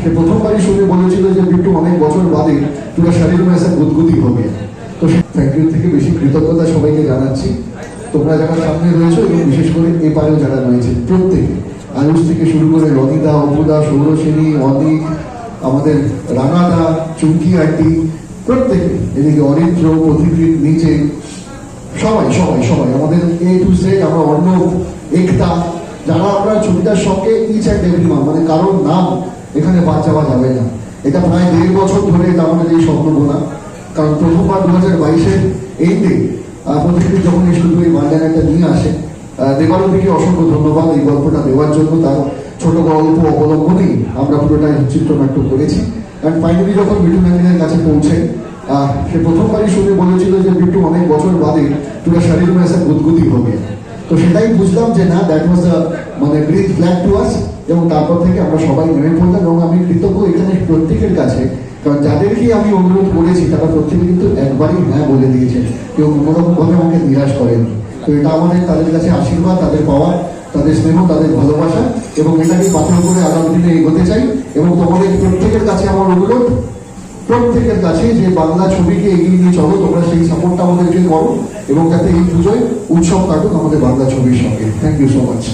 সে প্রথমবারই শুনে বলেছিল যে বিট্টু অনেক বছর বাদে তোরা শারীর মেসে গুদগুদি হবে। তো থ্যাংক ইউ থেকে বেশি কৃতজ্ঞতা সবাইকে জানাচ্ছি। তোমরা যারা সামনে রয়েছে এবং বিশেষ করে এ যারা রয়েছে, প্রত্যেকে আয়ুষ থেকে শুরু করে রনিদা অপুদা সৌরসেনী অনিক, আমাদের রাঙাদা, চুমকি আটি প্রত্যেকে, এদিকে অরিত্র অতিথির নিচে, সবাই সবাই সবাই, আমাদের এ টু সে আমরা অন্য একতা, যারা আপনার ছবিটার সঙ্গে ইচ্ছা অ্যান্ড মানে কারোর নাম এখানে বাচ্চা বা যাবে না। এটা প্রায় দেড় বছর ধরে এটা আমাদের এই সম্ভাবনা কারণ প্রথমবার দু হাজার বাইশের এইতে প্রতিটি যখন এই শুধু এই বান্ডানাটা নিয়ে আসে দেবালবীকে অসংখ্য ধন্যবাদ এই গল্পটা দেওয়ার জন্য। তার ছোট গল্প অবলম্বনেই আমরা পুরোটাই চিত্রনাট্য করেছি। কারণ ফাইনালি যখন বিটু ম্যানেজারের কাছে পৌঁছে সে প্রথমবারই শুনে বলেছিল যে বিটু অনেক বছর বাদে তোরা শারীর মেসা গুদগুদি হবে তো সেটাই বুঝলাম যে না দ্যাট ওয়াজ আ মানে গ্রিন ফ্ল্যাগ টু আস এবং তারপর থেকে আমরা সবাই নেমে পড়লাম এবং আমি কৃতজ্ঞ এখানে প্রত্যেকের কাছে। কারণ যাদেরকে আমি অনুরোধ করেছি, তারা প্রত্যেকে কিন্তু একবারই হ্যাঁ বলে দিয়েছে। কেউ কোনোরকম ভাবে আমাকে নিরাশ করেনি। তো এটা আমাদের, তাদের কাছে আশীর্বাদ, তাদের পাওয়া তাদের স্নেহ, তাদের ভালোবাসা এবং এটাকে পাথর করে আগামী দিনে এগোতে চাই এবং তোমাদের প্রত্যেকের কাছে আমার অনুরোধ প্রত্যেকের কাছে যে বাংলা ছবিকে এগিয়ে নিয়ে চলো, তোমরা সেই সাপোর্টটা আমাদেরকে করো এবং যাতে এই পুজোয় উৎসব কাটুক আমাদের বাংলা ছবির সঙ্গে। Thank you so much